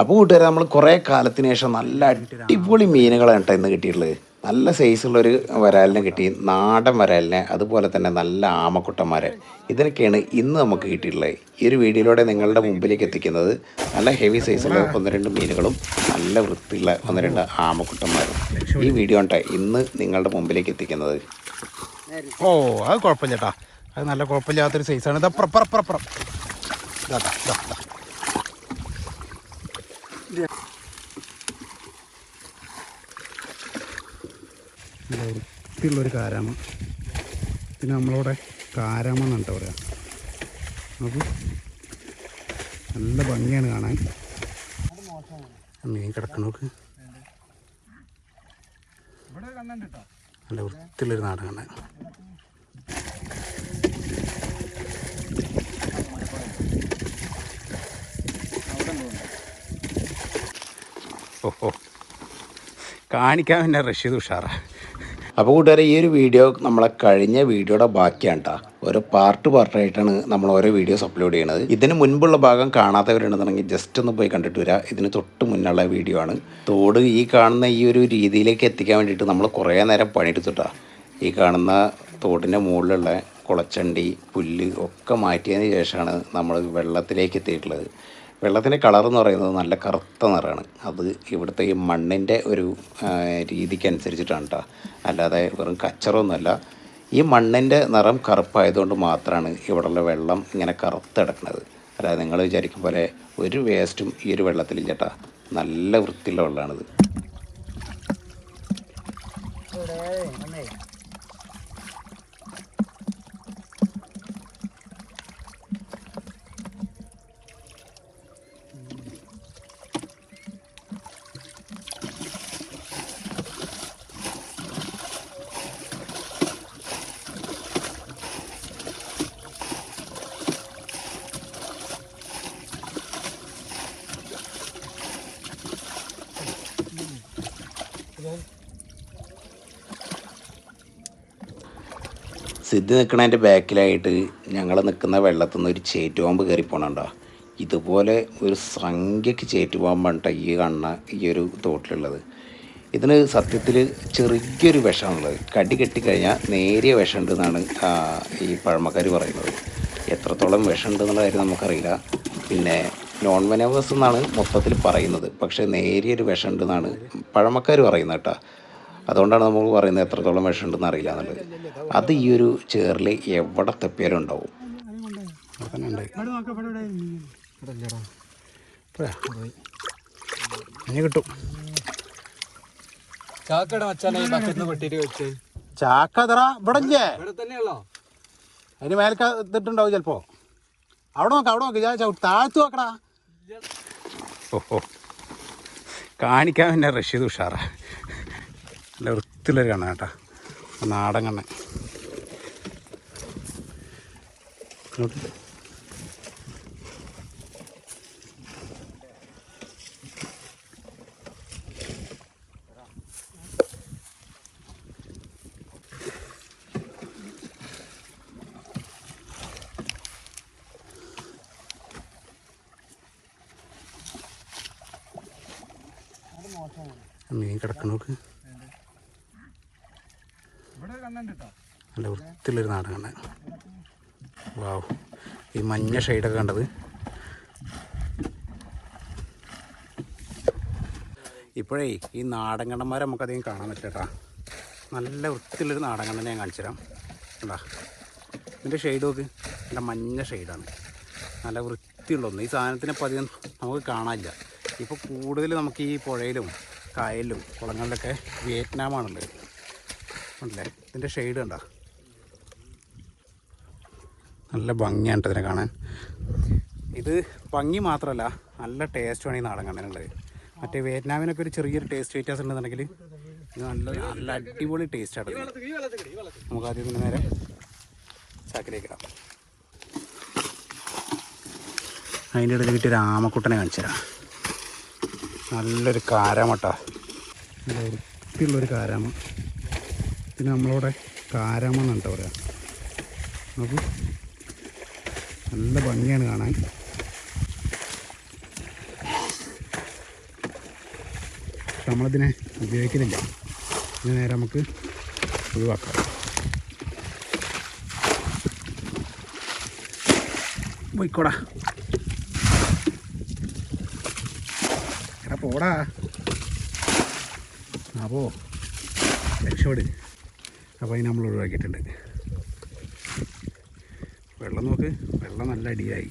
അപ്പോൾ കൂട്ടുകാരെ നമ്മൾ കുറേ കാലത്തിന് ശേഷം നല്ല അടിപൊളി മീനുകളാണ് കേട്ടോ ഇന്ന് കിട്ടിയിട്ടുള്ളത്. നല്ല സൈസുള്ളൊരു വരാലിനെ കിട്ടി. നാടൻ വരാലിനെ അതുപോലെ തന്നെ നല്ല ആമക്കുട്ടന്മാരെ. ഇതിനൊക്കെയാണ് ഇന്ന് നമുക്ക് കിട്ടിയിട്ടുള്ളത്. ഈ ഒരു വീഡിയോയിലൂടെ നിങ്ങളുടെ മുമ്പിലേക്ക് എത്തിക്കുന്നത് നല്ല ഹെവി സൈസുള്ള ഒന്ന് രണ്ട് മീനുകളും നല്ല വൃത്തിയുള്ള ഒന്ന് രണ്ട് ആമക്കുട്ടന്മാരും. ഈ വീഡിയോ ആണ് ഇന്ന് നിങ്ങളുടെ മുമ്പിലേക്ക് എത്തിക്കുന്നത്. ഓ അത് കുഴപ്പമില്ല ചേട്ടാ അത് നല്ല കുഴപ്പമില്ലാത്തൊരു സൈസാണ് ഇതാ അപ്പുറം ഇതാ, ഇതാ, വൃത്തിയുള്ളൊരു കാരാമ. പിന്നെ നമ്മളവിടെ കാരാമ എന്നാണ് കേട്ടോ പറയാം. നോക്കൂ. നല്ല ഭംഗിയാണ് കാണാൻ. മീൻ കിടക്കണ നോക്ക്. നല്ല വൃത്തിയുള്ളൊരു നാട് കാണാൻ. ഓഹോ. കാണിക്കാൻ പിന്നെ റഷീദ് ഉഷാറാ. അപ്പോൾ കൂട്ടുകാരെ ഈ ഒരു വീഡിയോ നമ്മളെ കഴിഞ്ഞ വീഡിയോയുടെ ബാക്കിയാണ് കേട്ടോ ഓരോ പാർട്ട് പാർട്ടായിട്ടാണ് നമ്മൾ ഓരോ വീഡിയോസ് അപ്ലോഡ് ചെയ്യുന്നത് ഇതിന് മുൻപുള്ള ഭാഗം കാണാത്തവരുണ്ടെന്നുണ്ടെങ്കിൽ ജസ്റ്റ് ഒന്ന് പോയി കണ്ടിട്ട് വരാം. ഇതിന് തൊട്ട് മുന്നുള്ള വീഡിയോ ആണ്. തോട് ഈ കാണുന്ന ഈ ഒരു രീതിയിലേക്ക് എത്തിക്കാൻ വേണ്ടിയിട്ട് നമ്മൾ കുറേ നേരം പണിയെടുത്തിട്ടാ ഈ കാണുന്ന തോടിന്റെ മുകളിലുള്ള കുളച്ചണ്ടി പുല്ല് ഒക്കെ മാറ്റിയതിന് ശേഷമാണ് നമ്മൾ വെള്ളത്തിലേക്ക് എത്തിയിട്ടുള്ളത്. വെള്ളത്തിന്റെ കളർ എന്ന് പറയുന്നത് നല്ല കറുത്ത നിറമാണ്. അത് ഇവിടുത്തെ ഈ മണ്ണിന്റെ ഒരു രീതിക്ക് രീതിക്കനുസരിച്ചിട്ടാണ് കേട്ടോ അല്ലാതെ വെറും കച്ചറൊന്നുമല്ല. ഈ മണ്ണിന്റെ നിറം കറുപ്പായതുകൊണ്ട് മാത്രമാണ് ഇവിടെയുള്ള വെള്ളം ഇങ്ങനെ കറുത്ത് കിടക്കുന്നത് അല്ലാതെ നിങ്ങൾ വിചാരിക്കും പോലെ ഒരു വേസ്റ്റും ഈ ഒരു വെള്ളത്തിലില്ല കേട്ടോ നല്ല വൃത്തിയുള്ള വെള്ളമാണിത് സിദ്ധി നിൽക്കണതിന്റെ ബാക്കിലായിട്ട് ഞങ്ങൾ നിൽക്കുന്ന വെള്ളത്തിൽ നിന്ന് ഒരു ചേറ്റുപാമ്പ് കയറി പോണണ്ട? ഇതുപോലെ ഒരു സംഖ്യക്ക് ചേറ്റുപാമ്പാണ് ഈ കണ്ണ ഈ ഒരു തോട്ടിലുള്ളത്. ഇതിന് സത്യത്തിൽ ചെറിയൊരു വിഷമുള്ളത് കടി കെട്ടിക്കഴിഞ്ഞാൽ നേരിയ വിഷമുണ്ട് എന്നാണ് ഈ പഴമക്കാർ പറയുന്നത്. എത്രത്തോളം വിഷമുണ്ട് എന്നുള്ള കാര്യം നമുക്കറിയില്ല. പിന്നെ നോൺ വെനവസ് എന്നാണ് മൊത്തത്തിൽ പറയുന്നത്. പക്ഷേ നേരിയൊരു വിഷമുണ്ട് എന്നാണ് പഴമക്കാർ പറയുന്നത് കേട്ടോ. അതുകൊണ്ടാണ് നമ്മൾ പറയുന്നത് എത്രത്തോളം വിഷമുണ്ടെന്ന് അറിയില്ല എന്നുള്ളത്. അത് ഈ ഒരു ചേറിൽ എവിടെ തെപ്പിയാലും ഉണ്ടാവും. കിട്ടും. ചാക്കട മച്ചാനെ വെച്ച്. ചാക്ക ഇവിടെ ഇല്ലേ ഇവിടെ തന്നെയുള്ളോ അതിന് മേൽക്ക ഇതിട്ടുണ്ടാവും ചിലപ്പോ. അവിടെ നോക്ക അവിടെ നോക്ക്. ഞാൻ ചവിട്ടി താഴ്ത്തു നോക്കടാ. ഓഹോ കാണിക്കാൻ പിന്നെ റഷീദ് ഉഷാറാ. നല്ല വൃത്തിയുള്ളൊരു കണ്ണ കേട്ടാ നാടൻ കണ്ണ. മീൻ കിടക്കണ നോക്ക്. ഇവിടെ കണ്ടിട്ടോ നല്ല വൃത്തിയുള്ളൊരു നാടൻ കണ്ണൻ വാവ്. ഈ മഞ്ഞ ഷെയ്ഡൊക്കെ കണ്ടത്. ഇപ്പോഴേ ഈ നാടൻ കണ്ണന്മാരെ നമുക്കധികം കാണാൻ പറ്റില്ല നല്ല വൃത്തിയുള്ളൊരു നാടൻ കണ്ണനെ ഞാൻ കാണിച്ചു തരാം കണ്ടാ? ഇതിന്റെ ഷെയ്ഡ് നോക്ക്. നല്ല മഞ്ഞ ഷെയ്ഡാണ് നല്ല വൃത്തിയുള്ള ഒന്ന്. ഈ സാധനത്തിനെ അധികം നമുക്ക് കാണാനില്ല. ഇപ്പോൾ കൂടുതൽ നമുക്ക് ഈ പുഴയിലും കായലിലും കുളങ്ങളിലൊക്കെ വിയറ്റ്നാമാണുള്ളത്. ഉണ്ടല്ലേ ഇതിന്റെ ഷെയ്ഡ് കണ്ട? നല്ല ഭംഗിയാണ് ഇതിനെ കാണാൻ. ഇത് ഭംഗി മാത്രമല്ല നല്ല ടേസ്റ്റുമാണ് ഈ നാടൻ കണ്ണനുള്ളത്. മറ്റേ വിയറ്റ്നാമിനൊക്കെ ഒരു ചെറിയൊരു ടേസ്റ്റ് വ്യത്യാസം ഉണ്ടെന്നുണ്ടെങ്കിൽ നല്ല നല്ല അടിപൊളി ടേസ്റ്റാണ് നമുക്ക് ആദ്യം ഇതിന് നേരെ ചാക്കിലേക്ക് ഇടാം. അതിന്റെ ഇടയിൽ കിട്ടിയ രാമക്കുട്ടനെ കാണിച്ചു തരാം. നല്ലൊരു കാരാമട്ടാ. നല്ല വൃത്തിയുള്ളൊരു കാരാമ. പിന്നെ നമ്മളവിടെ കാരാമ എന്നാണ് കേട്ടോ പറയാം? നോക്കൂ. നല്ല ഭംഗിയാണ് കാണാൻ. നമ്മളതിനെ ഉപയോഗിക്കുന്നില്ല. ഇതിന് നേരെ നമുക്ക് ഒഴിവാക്കാം. പോയിക്കോടാ. എടാ പോടാ. അപ്പോ പോ. രക്ഷപ്പെട്. അപ്പോൾ അതിന് നമ്മൾ ഒഴിവാക്കിയിട്ടുണ്ട്. വെള്ളം നോക്ക്. വെള്ളം നല്ല അടിയായി.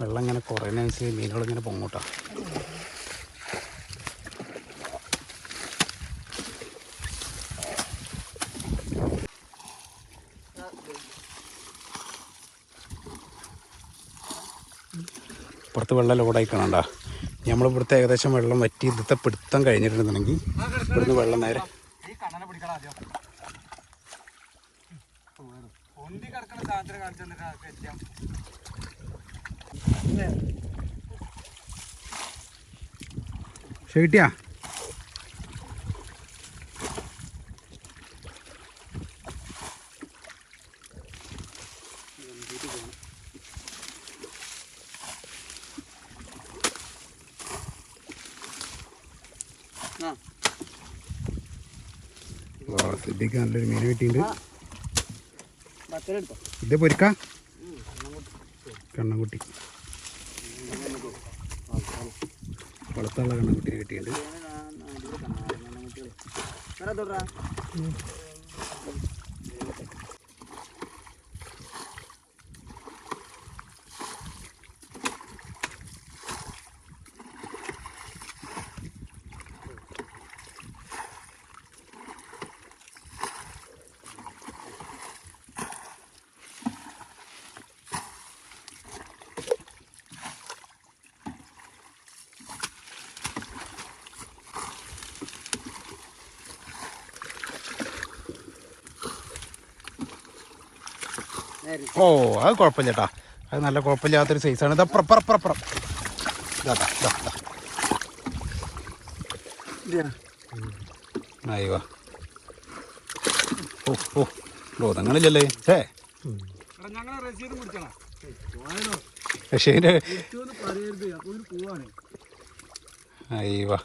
വെള്ളം ഇങ്ങനെ കുറയുന്നതനുസരിച്ച് മീനുകൾ ഇങ്ങനെ പുറത്ത് വെള്ളം ലോഡായി കാണണ്ട. നമ്മൾ ഇവിടുത്തെ ഏകദേശം വെള്ളം വറ്റി ഇവിടുത്തെ പിടുത്തം കഴിഞ്ഞിട്ടുണ്ടെന്നുണ്ടെങ്കിൽ ഇവിടുന്ന് വെള്ളം നേരെ കണ്ണനെ പിടിക്കണം ആദ്യം പൊന്തി കിടക്കണ സാധനം കാണിച്ചു തന്നിട്ട് എത്തിയാ പക്ഷെ കിട്ടിയാ സിദ്ധിക്ക് നല്ലൊരു മീൻ കിട്ടിയിട്ടുണ്ട്. ഇത് പൊരിക്ക? കണ്ണൻകുട്ടി. വളർത്തുള്ള കണ്ണൻകുട്ടി കിട്ടിയിട്ടുണ്ട്. ഓ അത് കുഴപ്പമില്ല കേട്ടാ അത് നല്ല കുഴപ്പമില്ലാത്തൊരു സൈസാണ് ഇത് അപ്പുറം ഇതാ ഇതാ അയ്യോ ഓ ഓ ബോധങ്ങളില്ലല്ലേ? ഏ അയ്യോ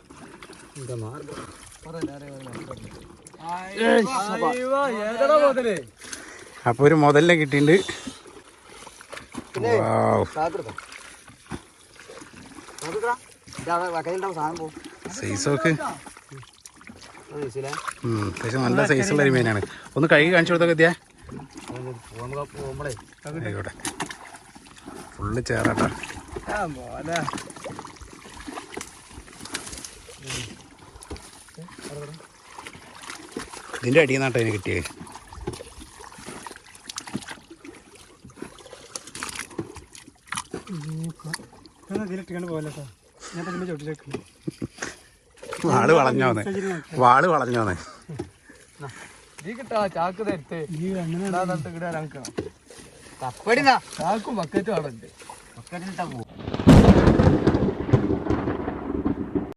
അപ്പോൾ ഒരു മുതലിനെ കിട്ടിയിട്ടുണ്ട്. വാവ് സൈസ് നോക്ക്. നല്ല സൈസുള്ള ഒരു മീനാണ് ഒന്ന് കഴുകി കാണിച്ചു കൊടുത്തൊക്കെ എത്തിയാ ആയിക്കോട്ടെ. ഫുള്ള് ചേറാട്ടാ. ഇതിന്റെ അടിയിൽ നിന്നാട്ടോ അതിന് കിട്ടിയത് ഇതിലിട്ടിക്കാണ്ട് പോലെ ഞാൻ പിന്നെ വാൾ വളഞ്ഞോന്ന് വാൾ വളഞ്ഞോന്ന് ചാക്ക് തരത്തെ ചാക്കും ബക്കറ്റും അവിടെ ഉണ്ട്.